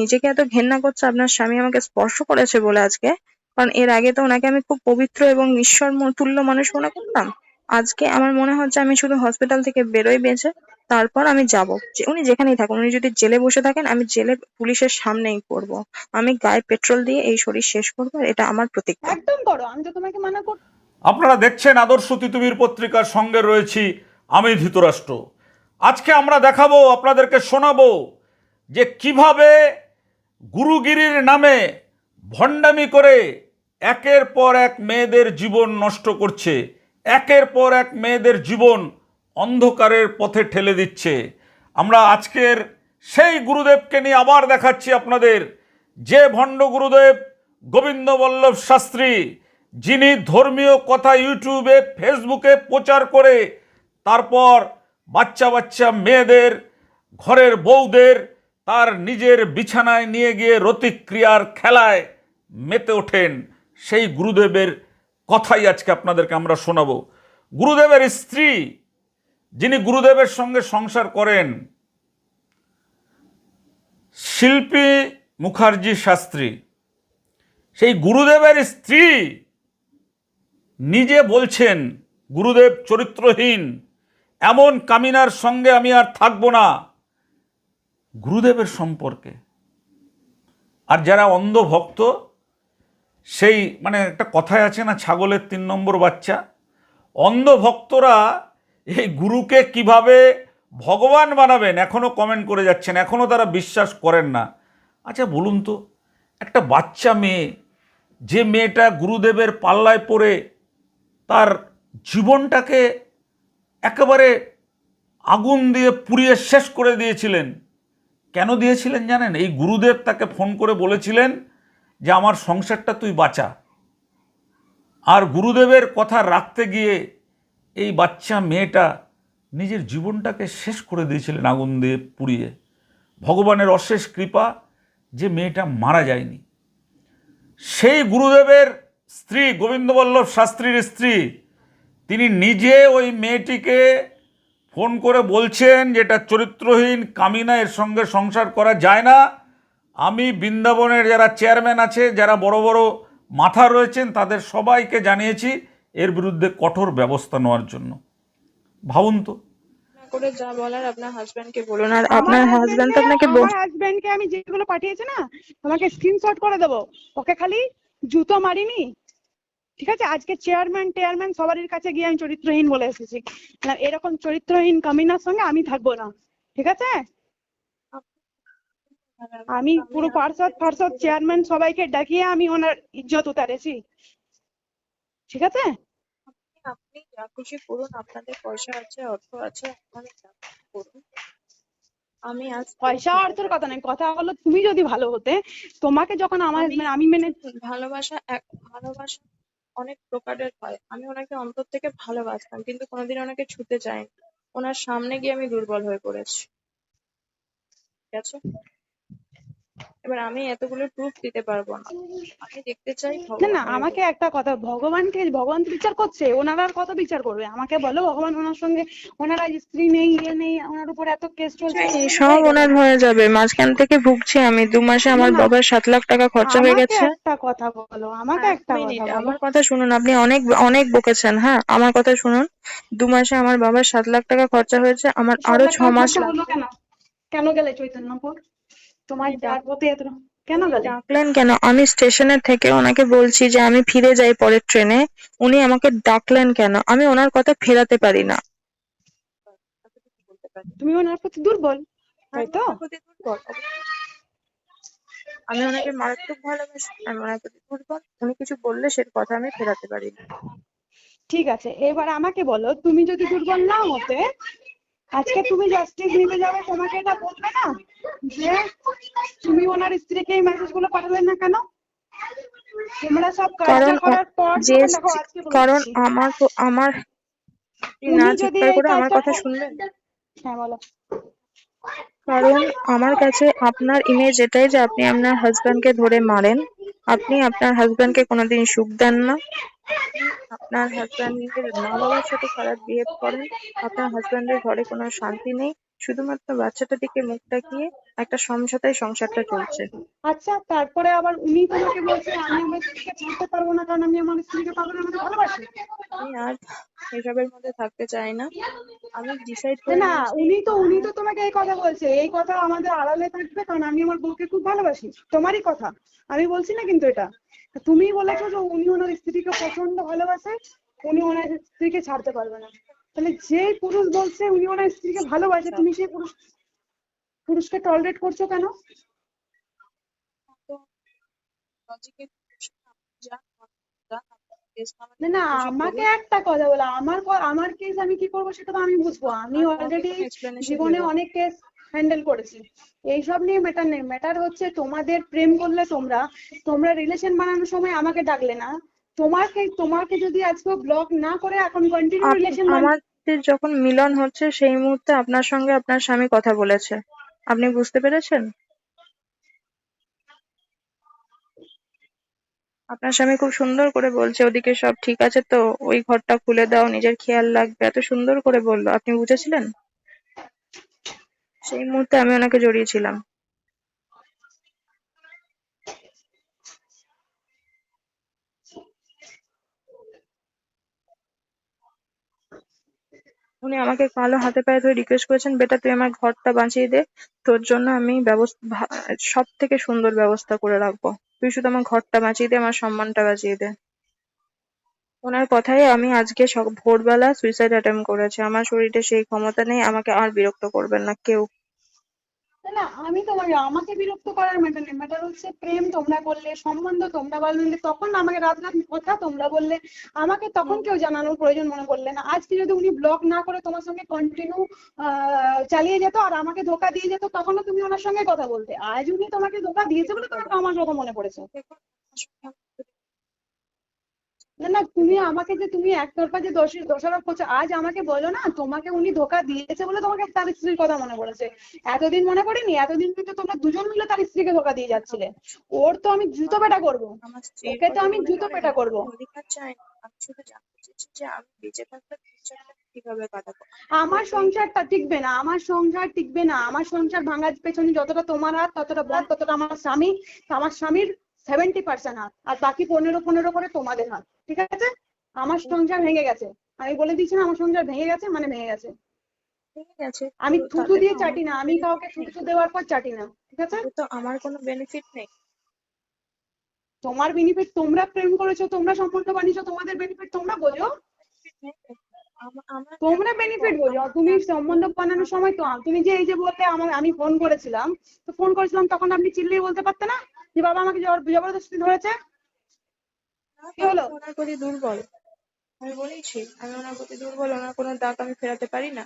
নিজেকে এত ঘেন্না করছে আপনার স্বামী আমাকে স্পর্শ করেছে বলে আজকে। কারণ এর আগে তো ওনাকে আমি খুব পবিত্র এবং ঈশ্বর তুল্য মানুষ মনে করতাম। আজকে আমার মনে হচ্ছে আমি শুধু হসপিটাল থেকে বেরোই বেঁচে তারপর আমি যাব। উনি যেখানেই থাকুন উনি যদি জেলে বসে থাকেন আমি জেলে পুলিশের সামনেই করব আমি গায়ে পেট্রোল দিয়ে এই শরীর শেষ করব এটা আমার প্রতিজ্ঞা। একদম করো আমি তো তোমাকে মানা কর আপনারা দেখছেন আদর্শ তিতুমির পত্রিকার সঙ্গে রয়েছি আমি ধৃতরাষ্ট্র। আজকে আমরা দেখাবো আপনাদেরকে শোনাবো যে কীভাবে গুরুগিরির নামে ভণ্ডামি করে একের পর এক মেয়েদের জীবন নষ্ট করছে, একের পর এক মেয়েদের জীবন অন্ধকারের পথে ঠেলে দিচ্ছে। আমরা আজকের সেই গুরুদেবকে নিয়ে আবার দেখাচ্ছি আপনাদের। যে ভণ্ড গুরুদেব গোবিন্দ বল্লভ শাস্ত্রী, যিনি ধর্মীয় কথা ইউটিউবে, ফেসবুকে প্রচার করে, তারপর বাচ্চা বাচ্চা মেয়েদের, ঘরের বউদের তার নিজের বিছানায় নিয়ে গিয়ে রতিক্রিয়ার খেলায় মেতে ওঠেন সেই গুরুদেবের কথাই আজকে আপনাদেরকে আমরা শোনাবো। গুরুদেবের স্ত্রী, যিনি গুরুদেবের সঙ্গে সংসার করেন, শিল্পী মুখার্জি শাস্ত্রী। সেই গুরুদেবের স্ত্রী নিজে বলছেন, গুরুদেব চরিত্রহীন, এমন কামিনার সঙ্গে আমি আর থাকব না। গুরুদেবের সম্পর্কে। আর যারা অন্ধ ভক্ত সেই মানে একটা কথায় আছে না, ছাগলের তিন নম্বর বাচ্চা। অন্ধ ভক্তরা এই গুরুকে কীভাবে ভগবান বানাবেন এখনও কমেন্ট করে যাচ্ছেন এখনও তারা বিশ্বাস করেন না। আচ্ছা বলুন তো, একটা বাচ্চা মেয়ে, যে মেয়েটা গুরুদেবের পাল্লায় পড়ে তার জীবনটাকে একেবারে আগুন দিয়ে পুড়িয়ে শেষ করে দিয়েছিলেন কেন দিয়েছিলেন জানেন? এই গুরুদেব তাকে ফোন করে বলেছিলেন যে, আমার সংসারটা তুই বাঁচা। আর গুরুদেবের কথা রাখতে গিয়ে এই বাচ্চা মেয়েটা নিজের জীবনটাকে শেষ করে দিয়েছিলেন আগুন দিয়ে পুড়িয়ে। ভগবানের অশেষ কৃপা যে মেয়েটা মারা যায়নি। সেই গুরুদেবের স্ত্রী গোবিন্দবল্লভ শাস্ত্রীর স্ত্রী, তিনি নিজে ওই মেয়েটিকে ফোন করে বলছেন যেটা চরিত্রহীন কামিনা এর সঙ্গে সংসার করা যায় না। আমি বৃন্দাবনের যারা চেয়ারম্যান আছে যারা বড় বড় মাথা রয়েছেন তাদের সবাইকে জানিয়েছি এর বিরুদ্ধে কঠোর ব্যবস্থা নেওয়ার জন্য। ভাবুন তো। না করে যা বলার আপনার হাজবেন্ডকে বলুন। আর আপনার হাজবেন্ড তো আপনাকে হাজবেন্ডকে আমি যেগুলো পাঠিয়েছি না তোমাকে স্ক্রিনশট করে দেবো। ওকে খালি জুতো মারিনি ঠিক আছে? আজকে চেয়ারম্যান টেয়ারম্যান সবারই কাছে গিয়ে আমি চরিত্রহীন বলে এসেছি। এরকম চরিত্রহীন কামিনার সঙ্গে আমি থাকব না। ঠিক আছে? আমি পুরো পার্ষদ ফার্ষদ চেয়ারম্যান সবাইকে ডাকিয়ে আমি ওনার ইজ্জত উতারেছি। ঠিক আছে? আপনি যা খুশি করুন আপনাদের পয়সা আছে অর্থ আছে আপনারা যা করুন। আমি আজ পয়সা অর্থের কথা নয় কথা হলো তুমি যদি ভালো হতে তোমাকে যখন আমার আমি- মানে মেনে ভালোবাসা ভালোবাসা অনেক প্রকারের হয়। আমি ওনাকে অন্তর থেকে ভালোবাসতাম, কিন্তু কোনোদিন ওনাকে ছুতে চাইনি। ওনার সামনে গিয়ে আমি দুর্বল হয়ে পড়েছি। ঠিক আছে? এবার আমি এতগুলো প্রুফ দিতে পারব না। আমি দেখতে চাই না না আমাকে একটা কথা ভগবানকে ভগবান তো বিচার করছে ওনারা আর কত বিচার করবে? আমাকে বলো ভগবান ওনার সঙ্গে ওনার স্ত্রী নেই ইয়ে নেই ওনার উপর এত কেস চলছে। সব ওনার হয়ে যাবে। মাঝখান থেকে ভুগছি আমি। দু মাসে আমার। বাবার সাত লাখ টাকা খরচা হয়ে গেছে। একটা কথা বলো আমাকে একটা কথা আমার কথা শুনুন আপনি অনেক অনেক বকেছেন হ্যাঁ? আমার কথা শুনুন। দু মাসে আমার বাবার সাত লাখ টাকা খরচা হয়েছে আমার আরও ছ মাস কেন গেলে চৈতন্যপুর? তোমার প্রতি এত কেন গেলে? ডাকলেন কেন? আমি স্টেশনে থেকে ওনাকে বলছি যে আমি ফিরে যাই পরের ট্রেনে। উনি আমাকে ডাকলেন কেন? আমি ওনার কথা ফেরাতে পারি না। তুমি ওনার প্রতি দুর্বল তাই তো? আমি ওনাকে মারাত্মক ভালোবাসি আমি ওনার প্রতি দুর্বল। উনি কিছু বললে সে কথা আমি ফেরাতে পারি না। ঠিক আছে এবার আমাকে বলো তুমি যদি দুর্বল না হতে আজকে তুমি জাস্টিস নিতে যাবে তোমাকে এটা বলবে না যে তুমি ওনার স্ত্রীকে এই মেসেজগুলো পাঠালে না কেন? তোমরা সব কারণ কাজটা করার পর কারণ আমার আমার না চিৎকার করে আমার কথা শুনবেন? হ্যাঁ বলো। কারণ আমার কাছে আপনার ইমেজ এটাই যে আপনি আপনার হাজবেন্ডকে ধরে মারেন। আপনি আপনার হাজবেন্ডকে কোনোদিন সুখ দেন না। আপনার হাজবেন্ডের মা বাবার সাথে খারাপ বিহেভ করেন আপনার হাজবেন্ডের ঘরে কোনো শান্তি নেই। শুধুমাত্র বাচ্চাটার দিকে মুখ তাকিয়ে একটা সমঝোতায় সংসারটা চলছে। আচ্ছা তারপরে আবার উনি তোমাকে বলছে আমি আমার স্ত্রীকে ছাড়তে পারব না কারণ আমি আমার স্ত্রীকে পাগলের মতো ভালোবাসি। আমি আর এসবের মধ্যে থাকতে চাই না। আমি ডিসাইড করে না উনি তো উনি তো তোমাকে এই কথা বলছে। এই কথা আমাদের আড়ালে থাকবে কারণ আমি আমার বউকে খুব ভালোবাসি। তোমারই কথা। আমি বলছি না কিন্তু এটা। তুমি বলেছ যে উনি ওনার স্ত্রীকে প্রচণ্ড ভালোবাসে উনি ওনার স্ত্রীকে ছাড়তে পারবে না। তাহলে যে পুরুষ বলছে উনি ওনার স্ত্রীকে ভালোবাসে। তুমি সেই পুরুষ পুরুষকে টলারেট করছ কেন? না না আমাকে একটা কথা বলো। আমার আমার কেস আমি কি করব সেটা তো আমি বুঝব। আমি অলরেডি জীবনে অনেক কেস হ্যান্ডেল করেছি। এইসব নিয়ে ম্যাটার নেই। ম্যাটার হচ্ছে তোমাদের প্রেম করলে তোমরা তোমরা রিলেশন বানানোর সময় আমাকে ডাকলে না। তোমাকে তোমাকে যদি আজকে ব্লক না করে এখন কন্টিনিউ রিলেশন আমাদের যখন মিলন হচ্ছে, সেই মুহূর্তে আপনার সঙ্গে আপনার স্বামী কথা বলেছে। আপনি বুঝতে পেরেছেন? আপনার স্বামী খুব সুন্দর করে বলছে, ওদিকে সব ঠিক আছে তো? ওই ঘরটা খুলে দাও, নিজের খেয়াল রাখবে। এত সুন্দর করে বলল। আপনি বুঝেছিলেন? সেই মুহূর্তে আমি ওনাকে জড়িয়েছিলাম উনি আমাকে কালো হাতে পায়ে ধরে রিকোয়েস্ট করেছেন, বেটা, তুই আমার ঘরটা বাঁচিয়ে দে, তোর জন্য আমি ব্যবস্থা সব থেকে সুন্দর ব্যবস্থা করে রাখব। তুই শুধু আমার ঘরটা বাঁচিয়ে দে, আমার সম্মানটা বাঁচিয়ে দে। ওনার কথায় আমি আজকে ভোরবেলা সুইসাইড অ্যাটেম্প করেছি। আমার শরীরে সেই ক্ষমতা নেই, আমাকে আর বিরক্ত করবেন না, কেউ না না আমি তোমাকে আমাকে বিরক্ত করার ম্যাটার নেই। ম্যাটার হচ্ছে প্রেম তোমরা করলে সম্বন্ধ তোমরা বললে তখন আমাকে রাত রাত কথা তোমরা বললে আমাকে তখন কেউ জানানোর প্রয়োজন মনে করলে না। আজকে যদি উনি ব্লক না করে তোমার সঙ্গে কন্টিনিউ চালিয়ে যেত আর আমাকে ধোকা দিয়ে যেত তখনও তুমি ওনার সঙ্গে কথা বলতে। আজ উনি তোমাকে ধোকা দিয়েছে বলে তোমাকে আমার কথা মনে পড়েছে। না না তুমি আমাকে যে তুমি একতরফা যে দোষী দোষারোপ করছ আজ আমাকে বলো না তোমাকে উনি ধোকা দিয়েছে বলে তোমাকে তার স্ত্রীর কথা মনে পড়েছে। এতদিন মনে পড়েনি এতদিন কিন্তু তোমরা দুজন মিলে তার স্ত্রীকে ধোকা দিয়ে যাচ্ছিলে। ওর তো আমি জুতো পেটা করব। ওকে তো আমি জুতো পেটা করব। আমার সংসারটা টিকবে না আমার সংসার টিকবে না। আমার সংসার ভাঙার পেছনে যতটা তোমার হাত ততটা বল ততটা আমার স্বামী আমার স্বামীর সেভেন্টি পার্সেন্ট হাত আর বাকি পনেরো পনেরো করে তোমাদের হাত। ঠিক আছে? আমার সংসার ভেঙে গেছে। আমি বলে দিচ্ছি না আমার সংসার ভেঙে গেছে মানে ভেঙে গেছে। আমি থুতু দিয়ে চাটি না আমি কাউকে থুতু দেওয়ার পর চাটি না ঠিক আছে? তো আমার কোনো বেনিফিট নেই। তোমার বেনিফিট তোমরা প্রেম করেছ তোমরা সম্পর্ক বানিয়েছো তোমাদের বেনিফিট তোমরা বোঝো। তোমরা বেনিফিট বোঝো। তুমি সম্বন্ধ বানানোর সময় তো তুমি যে এই যে বললে আমার আমি ফোন করেছিলাম তো ফোন করেছিলাম তখন আপনি চিল্লিয়ে বলতে পারতে না? যে বাবা আমাকে জবরদস্তি ধরেছে। কি হলো? ওনার প্রতি দুর্বল। আমি বলেছি আমি ওনার প্রতি দুর্বল, ওনার কোনো দাগ আমি ফেরাতে পারি না।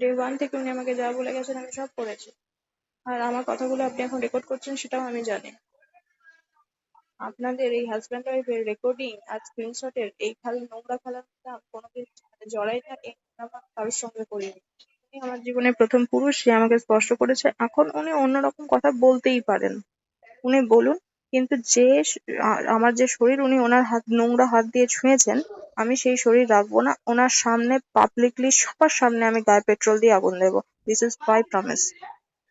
ডে ওয়ান থেকে উনি আমাকে যা বলে গেছেন, আমি সব করেছি। আর আমার কথাগুলো আপনি এখন রেকর্ড করছেন, সেটাও আমি জানি। আপনাদের এই হাজব্যান্ড ওয়াইফের রেকর্ডিং আর স্ক্রিনশটের এই খালি নোংরা খেলার মধ্যে আমি কোনোদিন মানে জড়াই না, এই নোংরা কারোর সঙ্গে করিনি। উনি আমার জীবনের প্রথম পুরুষ, সে আমাকে স্পর্শ করেছে। এখন উনি অন্যরকম কথা বলতেই পারেন। উনি বলুন, কিন্তু যে আমার যে শরীর, উনি ওনার হাত, নোংরা হাত দিয়ে ছুঁয়েছেন, আমি সেই শরীর রাখব না। ওনার সামনে পাবলিকলি সবার সামনে আমি গায়ে পেট্রোল দিয়ে আগুন দেবো। দিস ইজ মাই প্রমিস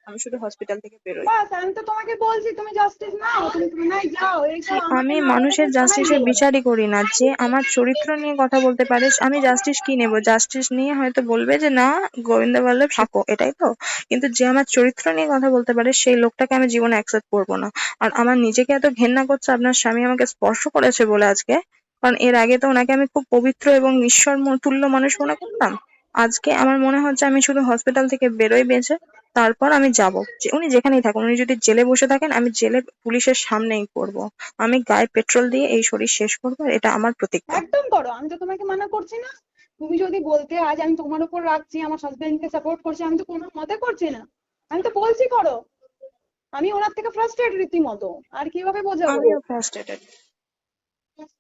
আমি শুধু হসপিটাল থেকে বেরোই। আমি তো তোমাকে বলছি তুমি জাস্টিস নাও তুমি তুমি নাই যাও এইসব আমি মানুষের জাস্টিসের বিচারই করি না যে আমার চরিত্র নিয়ে কথা বলতে পারে আমি জাস্টিস কি নেব? জাস্টিস নিয়ে হয়তো বলবে যে না গোবিন্দ বল্লভ থাকো। এটাই তো। কিন্তু যে আমার চরিত্র নিয়ে কথা বলতে পারে সেই লোকটাকে আমি জীবনে অ্যাকসেপ্ট করব না। আর আমার নিজেকে এত ঘেন্না করছে আপনার স্বামী আমাকে স্পর্শ করেছে বলে আজকে। কারণ এর আগে তো ওনাকে আমি খুব পবিত্র এবং ঈশ্বর তুল্য মানুষ মনে করতাম। আজকে আমার মনে হচ্ছে আমি শুধু হসপিটাল থেকে বেরোই বেঁচে। তারপর আমি যাব। উনি যেখানেই থাকুন উনি যদি জেলে বসে থাকেন আমি জেলে পুলিশের সামনেই করব আমি গায়ে পেট্রোল দিয়ে এই শরীর শেষ করব এটা আমার প্রতিজ্ঞা। একদম করো আমি তো তোমাকে মানা করছি না। তুমি যদি বলতে আজ আমি তোমার উপর রাখছি আমার হাজবেন্ডকে সাপোর্ট করছি আমি তো কোনো মতে করছি না। আমি তো বলছি করো। আমি ওনার থেকে ফ্রাস্ট্রেটেড রীতিমতো। আর কীভাবে বোঝাবো? আমিও ফ্রাস্ট্রেটেড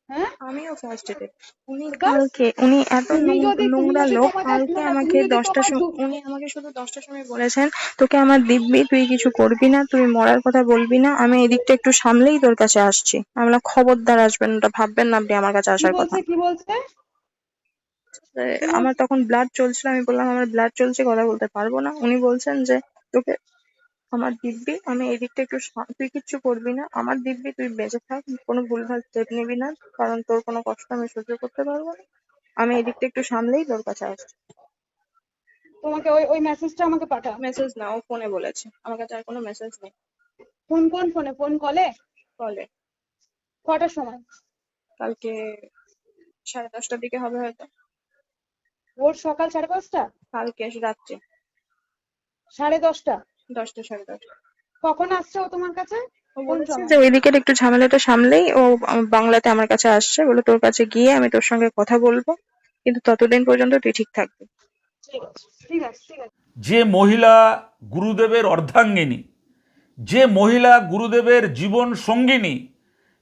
হ্যাঁ? আমিও ফ্রাস্ট্রেটেড উনি কালকে উনি এত তুমি নোং- যদি- তুমি নোংরা লোক কালকে না, না, আমাকে দশটার সময় উনি আমাকে শুধু দশটার সময় বলেছেন তোকে আমার দিব্যি তুই কিছু করবি না তুই মরার কথা বলবি না আমি এদিকটা একটু সামলেই তোর কাছে আসছি। আমরা খবরদার আসবেন ওটা ভাববেন না আপনি আমার কাছে আসার কথা। কি বলছে? আমার তখন ব্লাড চলছিল আমি বললাম আমার ব্লাড চলছে কথা বলতে পারব না। উনি বলছেন যে তোকে আমার দিব্যি আমি এই দিকটা একটু তুই কিচ্ছু করবি না। আমার দিব্যি তুই বেঁচে থাক কোনো ভুলভাল স্টেপ নিবি না কারণ তোর কোনো কষ্ট আমি সহ্য করতে পারব না। আমি এই দিকটা একটু সামলেই তোর কাছে আসছি। তোমাকে ওই ওই মেসেজটা আমাকে পাঠা মেসেজ না ও ফোনে বলেছে। আমার কাছে আর কোনো মেসেজ নেই। ফোন কোন ফোনে ফোন কলে কলে কটার সময়? কালকে সাড়ে দশটার দিকে হবে হয়তো। ভোর সকাল সাড়ে পাঁচটা কালকে রাত্রে। সাড়ে দশটা? দশটা সাড়ে দশটা। কখন আসছে ও তোমার কাছে? যে ওই দিকের একটু ঝামেলাটা সামলেই ও বাংলাতে আমার কাছে আসছে বলে তোর কাছে গিয়ে আমি তোর সঙ্গে কথা বলব। কিন্তু ততদিন পর্যন্ত তুই ঠিক থাকবি। ঠিক আছে ঠিক আছে ঠিক আছে। যে মহিলা গুরুদেবের অর্ধাঙ্গিনী যে মহিলা গুরুদেবের জীবন সঙ্গিনী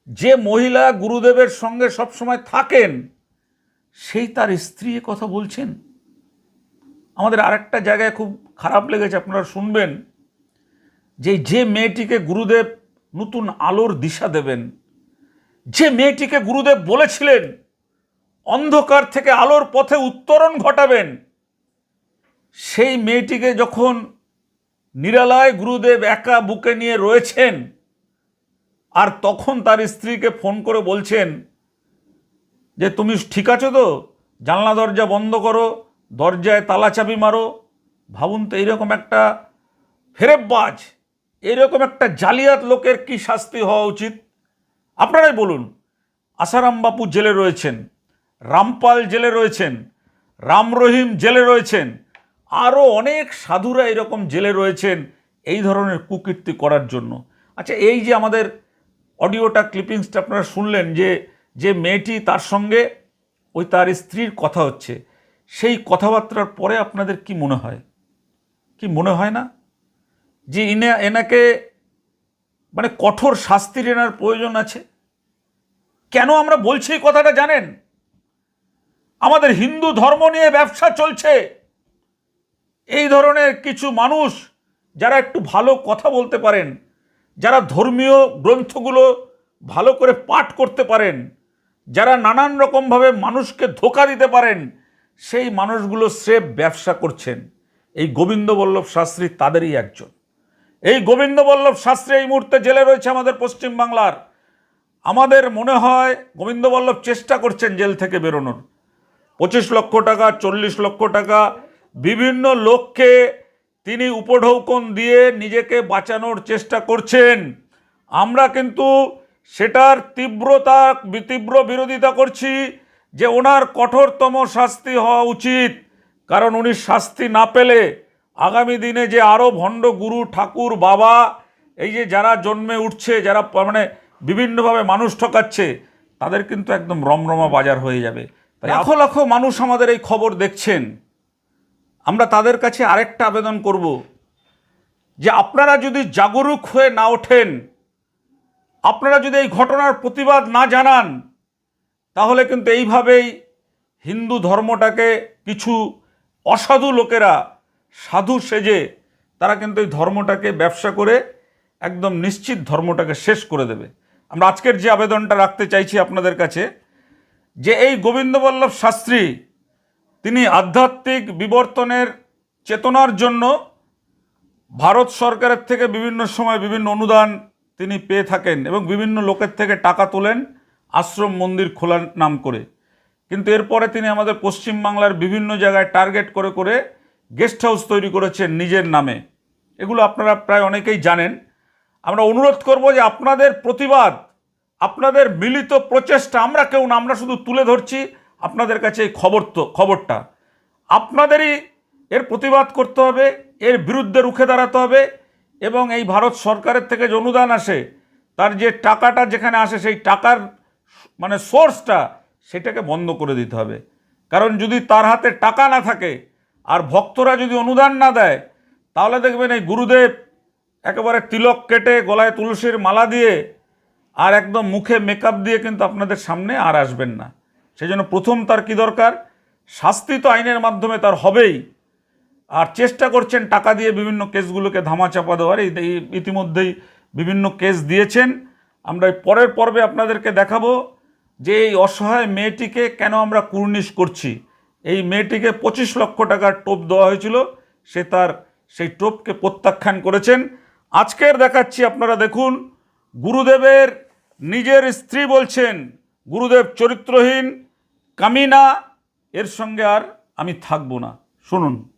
যে মহিলা গুরুদেবের সঙ্গে সবসময় থাকেন সেই তার স্ত্রী কথা বলছেন? আমাদের আরেকটা জায়গায় খুব খারাপ লেগেছে আপনারা শুনবেন। যে যে মেয়েটিকে গুরুদেব নতুন আলোর দিশা দেবেন, যে মেয়েটিকে গুরুদেব বলেছিলেন, অন্ধকার থেকে আলোর পথে উত্তরণ ঘটাবেন, সেই মেয়েটিকে যখন নিরালায় গুরুদেব একা বুকে নিয়ে রয়েছেন, আর তখন তার স্ত্রীকে ফোন করে বলছেন, যে, তুমি ঠিক আছো তো? জানলা দরজা বন্ধ করো, দরজায় তালা চাবি মারো, ভাবুন তো এইরকম একটা ফেরেববাজ এরকম একটা জালিয়াত লোকের কি শাস্তি হওয়া উচিত? আপনারাই বলুন। আসারাম বাপু জেলে রয়েছেন, রামপাল জেলে রয়েছেন, রাম রহিম জেলে রয়েছেন আরও অনেক সাধুরা এরকম জেলে রয়েছেন এই ধরনের কুকীর্তি করার জন্য। আচ্ছা এই যে আমাদের অডিওটা, ক্লিপিংসটা আপনারা শুনলেন যে যে মেয়েটি তার সঙ্গে ওই তার স্ত্রীর কথা হচ্ছে, সেই কথাবার্তার পরে আপনাদের কি মনে হয়? কি মনে হয় না? যে ইনে, এনাকে মানে কঠোর শাস্তির এনার প্রয়োজন আছে। কেন আমরা বলছি এই কথাটা জানেন? আমাদের হিন্দু ধর্ম নিয়ে ব্যবসা চলছে। এই ধরনের কিছু মানুষ যারা একটু ভালো কথা বলতে পারেন, যারা ধর্মীয় গ্রন্থগুলো ভালো করে পাঠ করতে পারেন, যারা নানান রকমভাবে মানুষকে ধোকা দিতে পারেন, সেই মানুষগুলো স্রেফ ব্যবসা করছেন। এই গোবিন্দবল্লভ শাস্ত্রী তাদেরই একজন। এই গোবিন্দবল্লভ শাস্ত্রী এই মুহূর্তে জেলে রয়েছে আমাদের পশ্চিমবাংলার। আমাদের মনে হয় গোবিন্দবল্লভ চেষ্টা করছেন জেল থেকে বেরোনোর। পঁচিশ লক্ষ টাকা, চল্লিশ লক্ষ টাকা, বিভিন্ন লোককে তিনি উপঢৌকন দিয়ে নিজেকে বাঁচানোর চেষ্টা করছেন। আমরা কিন্তু সেটার তীব্রতা তীব্র বিরোধিতা করছি যে ওনার কঠোরতম শাস্তি হওয়া উচিত। কারণ উনি শাস্তি না পেলে আগামী দিনে যে আরও ভণ্ড গুরু, ঠাকুর, বাবা, এই যে যারা জন্মে উঠছে, যারা মানে বিভিন্নভাবে মানুষ ঠকাচ্ছে, তাদের কিন্তু একদম রমরমা বাজার হয়ে যাবে। তাই লাখো লাখো মানুষ আমাদের এই খবর দেখছেন। আমরা তাদের কাছে আরেকটা আবেদন করব যে আপনারা যদি জাগরুক হয়ে না ওঠেন, আপনারা যদি এই ঘটনার প্রতিবাদ না জানান, তাহলে কিন্তু এইভাবেই হিন্দু ধর্মটাকে কিছু অসাধু লোকেরা সাধু সেজে তারা কিন্তু এই ধর্মটাকে ব্যবসা করে একদম নিশ্চিত ধর্মটাকে শেষ করে দেবে। আমরা আজকের যে আবেদনটা রাখতে চাইছি আপনাদের কাছে, যে এই গোবিন্দবল্লভ শাস্ত্রী তিনি আধ্যাত্মিক বিবর্তনের চেতনার জন্য ভারত সরকারের থেকে বিভিন্ন সময় বিভিন্ন অনুদান তিনি পেয়ে থাকেন এবং বিভিন্ন লোকের থেকে টাকা তোলেন আশ্রম মন্দির খোলার নাম করে। কিন্তু এরপরে তিনি আমাদের পশ্চিমবাংলার বিভিন্ন জায়গায় টার্গেট করে করে গেস্ট হাউস তৈরি করেছেন নিজের নামে। এগুলো আপনারা প্রায় অনেকেই জানেন। আমরা অনুরোধ করব যে আপনাদের প্রতিবাদ, আপনাদের মিলিত প্রচেষ্টা, আমরা কেউ না, আমরা শুধু তুলে ধরছি আপনাদের কাছে এই খবর তো, খবরটা। আপনাদেরই এর প্রতিবাদ করতে হবে, এর বিরুদ্ধে রুখে দাঁড়াতে হবে এবং এই ভারত সরকারের থেকে যে অনুদান আসে, তার যে টাকাটা যেখানে আসে, সেই টাকার মানে সোর্সটা সেটাকে বন্ধ করে দিতে হবে। কারণ যদি তার হাতে টাকা না থাকে আর ভক্তরা যদি অনুদান না দেয়, তাহলে দেখবেন এই গুরুদেব একেবারে তিলক কেটে গলায় তুলসীর মালা দিয়ে আর একদম মুখে মেকআপ দিয়ে কিন্তু আপনাদের সামনে আর আসবেন না। সেই জন্য প্রথম তার কি দরকার? শাস্তি তো আইনের মাধ্যমে তার হবেই। আর চেষ্টা করছেন টাকা দিয়ে বিভিন্ন কেসগুলোকে ধামাচাপা দেওয়ার। এই ইতিমধ্যেই বিভিন্ন কেস দিয়েছেন। আমরা পরের পর্বে আপনাদেরকে দেখাবো যে এই অসহায় মেয়েটিকে কেন আমরা কুর্নিশ করছি। এই মেয়েটিকে পঁচিশ লক্ষ টাকার টোপ দেওয়া হয়েছিল। সে তার সেই টোপকে প্রত্যাখ্যান করেছেন। আজকের দেখাচ্ছি আপনারা দেখুন, গুরুদেবের নিজের স্ত্রী বলছেন, গুরুদেব চরিত্রহীন, কামিনা, এর সঙ্গে আর আমি থাকব না। শুনুন।